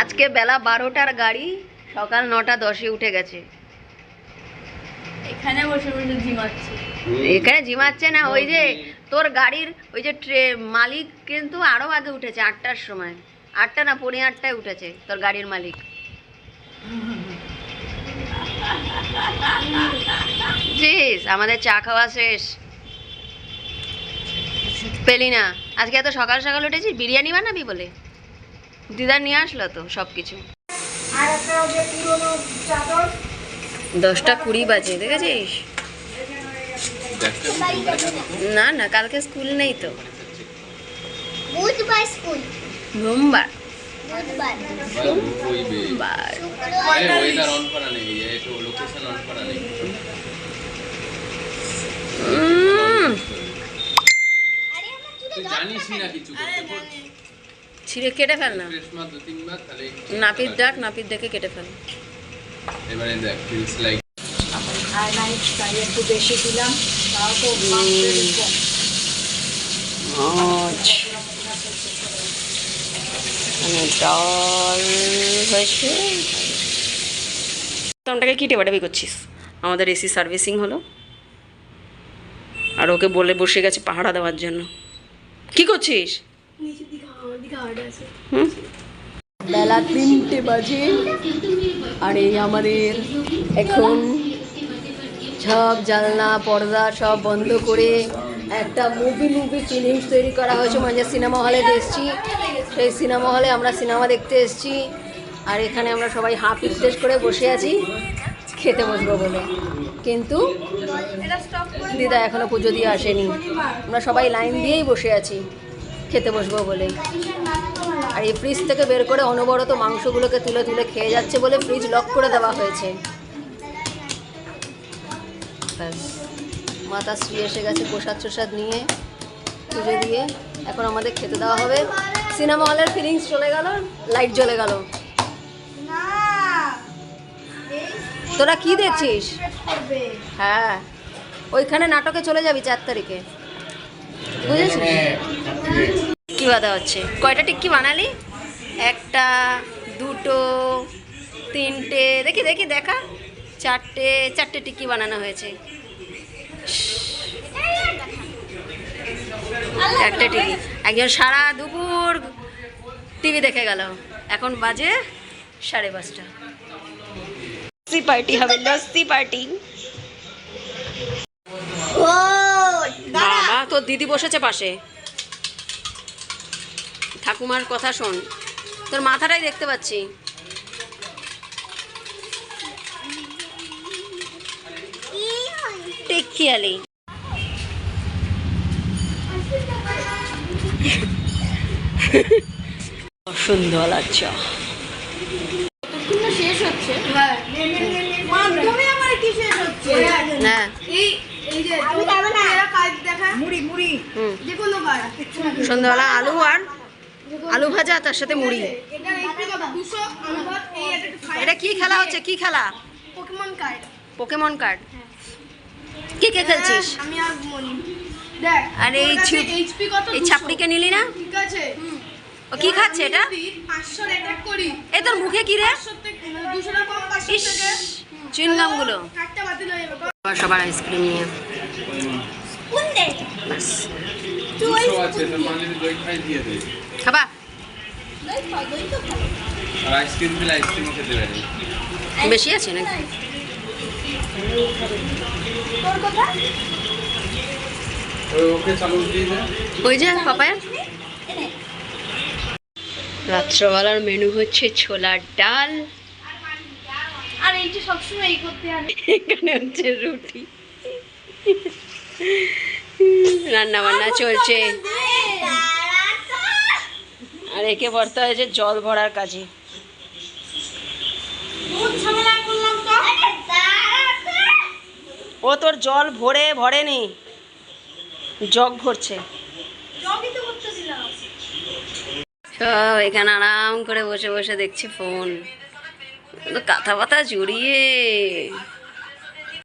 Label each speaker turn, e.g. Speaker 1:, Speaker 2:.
Speaker 1: আজকে বেলা বারোটার গাড়ি সকাল নটা দশে উঠে গেছে।
Speaker 2: এখানে বসে বসে ঝিমাচ্ছি।
Speaker 1: এখানে জিমাচ্ছে না ওই যে তোর গাড়ির ওই যে ট্রে মালিক কিন্তু আরও আগে উঠেছে আটটার সময়। আটটা না পৌনে আটটায় উঠেছে তোর গাড়ির মালিক। জিস আমাদের চা খাওয়া শেষ। পেলি না। আজকে এত সকাল সকাল উঠেছিস? বিরিয়ানি বানাবি বলে? দিদার নিয়ে আসলো তো সব কিছু দশটা কুড়ি বাজে দেখেছিস? না না কালকে স্কুল নেই তো।
Speaker 3: বুধবার স্কুল।
Speaker 1: সোমবার
Speaker 3: বুধবার।
Speaker 1: বার
Speaker 4: ওয়েদার অন করা নেই একটু লোকেশন অন করা নেই।
Speaker 1: উম,
Speaker 3: আরে আমার চুলে
Speaker 4: তুই জানিসই না কিছু করতে।
Speaker 1: ছিঁড়ে কেটে ফেল না নাপিত ডাক নাপিত দেখে কেটে ফেল।
Speaker 4: এবারে দেখ ফিলস লাইক
Speaker 1: মানে ডাল হয়েছে। তোমটাকে কি টেবাটাবি করছিস? আমাদের এসি সার্ভিসিং হলো। আর ওকে বলে বসে গেছে পাহারা দেওয়ার জন্য। কি করছিস? বেলা তিনটে বাজে আর এই আমাদের এখন সব জানলা, পর্দা সব বন্ধ করে একটা মুভি মুভি ফিলিংস তৈরি করা হয়েছে। মাঝে সিনেমা হলে এসেছি। সেই সিনেমা হলে আমরা সিনেমা দেখতে এসেছি। আর এখানে আমরা সবাই হাফ ইস্টেজ করে বসে আছি। খেতে বসবো বলে। কিন্তু দিদা এখনও পুজো দিয়ে আসেনি। আমরা সবাই লাইন দিয়েই বসে আছি। খেতে বসবো বলে। আর এই ফ্রিজ থেকে বের করে অনবরত মাংসগুলোকে তুলে তুলে খেয়ে যাচ্ছে বলে ফ্রিজ লক করে দেওয়া হয়েছে। ব্যাস। মাতা শ্রী এসে গেছে প্রসাদ প্রসাদ নিয়ে, পুজো দিয়ে। এখন আমাদের খেতে দেওয়া হবে। সিনেমা হলের ফিলিংস চলে গেল লাইট জ্বলে গেল। তোরা কি দেখছিস? হ্যাঁ। ওইখানে নাটকে চলে যাবি চার তারিখে। বুঝেছিস? বাধা হচ্ছে। কয়টা টিক্কি বানালি? একটা দুটো তিনটে দেখি দেখি দেখা। চারটে চারটে টিক্কি বানানো হয়েছে। চারটে টিকি একজন সারা দুপুর টিভি দেখে গেল। এখন বাজে সাড়ে পাঁচটা। লস্যি পার্টি হবে লস্যি পার্টি বাবা তোর দিদি বসেছে পাশে। ঠাকুমার কথা শোন। তোর মাথাটাই দেখতে পাচ্ছি। সুন্দর লাগছে।
Speaker 2: শেষ হচ্ছে? মাধ্যমে আমার কি শেষ হচ্ছে?
Speaker 1: না
Speaker 2: এই এই যে
Speaker 3: আমি যাব না।
Speaker 2: এরা কাজ দেখা মুড়ি মুড়ি।
Speaker 1: হুম।
Speaker 2: যে কোনো কাজ।
Speaker 1: সন্ধ্যাবেলা আলু আর আলু ভাজা তার সাথে মুড়ি।
Speaker 2: এটা
Speaker 1: কি খেলা হচ্ছে? কি খেলা?
Speaker 2: পোকেমন কার্ড
Speaker 1: পোকেমন কার্ড কে কে খেলছিস?
Speaker 2: আমি আর মনি। দেখ
Speaker 1: আর এই
Speaker 2: এইচপি কত
Speaker 1: এই
Speaker 2: 200
Speaker 1: ছাপড়িকে নিলি না?
Speaker 2: ঠিক আছে।
Speaker 1: ও কি খাচ্ছে এটা?
Speaker 2: পাঁচশো অ্যাটাক করি
Speaker 1: এ তোর মুখে কি রে?
Speaker 2: পাঁচশো থেকে দুশো টাকা কম পাঁচশো
Speaker 1: ইস
Speaker 2: থেকে
Speaker 1: চুইংগামগুলো
Speaker 2: কার্ডটা বাতিল হয়ে যাবে
Speaker 1: সবার আইসক্রিম নিয়ে।
Speaker 3: কোন দে
Speaker 4: আছে তোর মানে দই খাই দিয়ে দে।
Speaker 1: খাবা?
Speaker 4: আর আইসক্রিম খেলে আইসক্রিমও খেতে পারি।
Speaker 1: বেশি আছে নাকি?
Speaker 4: ওই
Speaker 1: যে পাপায়া। রাত্রবেলার মেনু হচ্ছে ছোলার ডাল।
Speaker 2: আর এই যে সবসময় এই করতে
Speaker 1: এখানে হচ্ছে রুটি। রান্না বান্না চলছে। আর একে পড়তে হয়েছে জল ভরার কাজে। ও তোর জল ভরে ভরেনি জগ ভরছে। সব এখানে আরাম করে বসে বসে দেখছে ফোন। কাঁথা পাতা জড়িয়ে।